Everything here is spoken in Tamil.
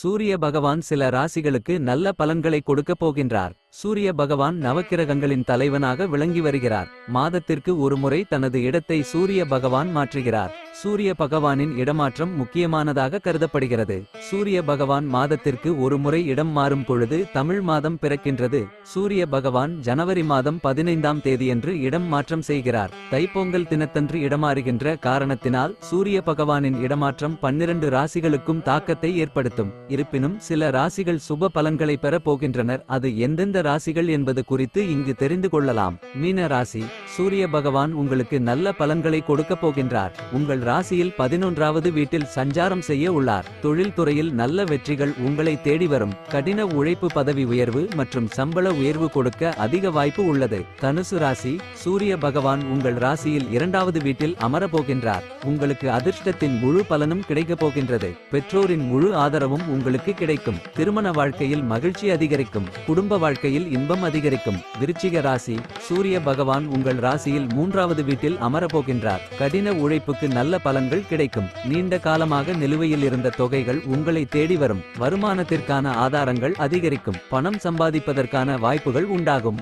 சூரிய பகவான் சில ராசிகளுக்கு நல்ல பலன்களை கொடுக்கப் போகின்றார். சூரிய பகவான் நவக்கிரகங்களின் தலைவனாக விளங்கி வருகிறார். மாதத்திற்கு ஒருமுறை தனது இடத்தை சூரிய பகவான் மாற்றுகிறார். சூரிய பகவானின் இடமாற்றம் முக்கியமானதாக கருதப்படுகிறது. சூரிய பகவான் மாதத்திற்கு ஒரு முறை இடம் மாறும் பொழுது தமிழ் மாதம் பிறக்கின்றது. சூரிய பகவான் ஜனவரி மாதம் பதினைந்தாம் தேதியன்று இடம் மாற்றம் செய்கிறார். தைப்பொங்கல் தினத்தன்று இடமாறுகின்ற காரணத்தினால் சூரிய பகவானின் இடமாற்றம் பன்னிரண்டு ராசிகளுக்கும் தாக்கத்தை ஏற்படுத்தும். இருப்பினும் சில ராசிகள் சுப பலன்களை பெறப் போகின்றனர். அது எந்தெந்த ராசிகள் என்பது குறித்து இங்கு தெரிந்து கொள்ளலாம். மீன ராசி சூரிய பகவான் உங்களுக்கு நல்ல பலன்களை கொடுக்கப் போகின்றார். உங்கள் ராசியில் பதினொன்றாவது வீட்டில் சஞ்சாரம் செய்ய உள்ளார். தொழில் துறையில் நல்ல வெற்றிகள் உங்களை தேடி வரும். கடின உழைப்பு பதவி உயர்வு மற்றும் சம்பள உயர்வு கொடுக்க அதிக வாய்ப்பு உள்ளது. தனுசு ராசி சூரிய பகவான் உங்கள் ராசியில் இரண்டாவது வீட்டில் அமரப்போகின்றார். உங்களுக்கு அதிர்ஷ்டத்தின் முழு பலனும் கிடைக்கப் போகின்றது. பெற்றோரின் முழு ஆதரவும் உங்களுக்கு கிடைக்கும். திருமண வாழ்க்கையில் மகிழ்ச்சி அதிகரிக்கும். குடும்ப வாழ்க்கையில் இன்பம் அதிகரிக்கும். விருச்சிக ராசி சூரிய பகவான் உங்கள் ராசியில் மூன்றாவது வீட்டில் அமரப்போகின்றார். கடின உழைப்புக்கு நல்ல நல்ல பலன்கள் கிடைக்கும். நீண்ட காலமாக நிலுவையில் இருந்த தொகைகள் உங்களை தேடி வரும். வருமானத்திற்கான ஆதாரங்கள் அதிகரிக்கும். பணம் சம்பாதிப்பதற்கான வாய்ப்புகள் உண்டாகும்.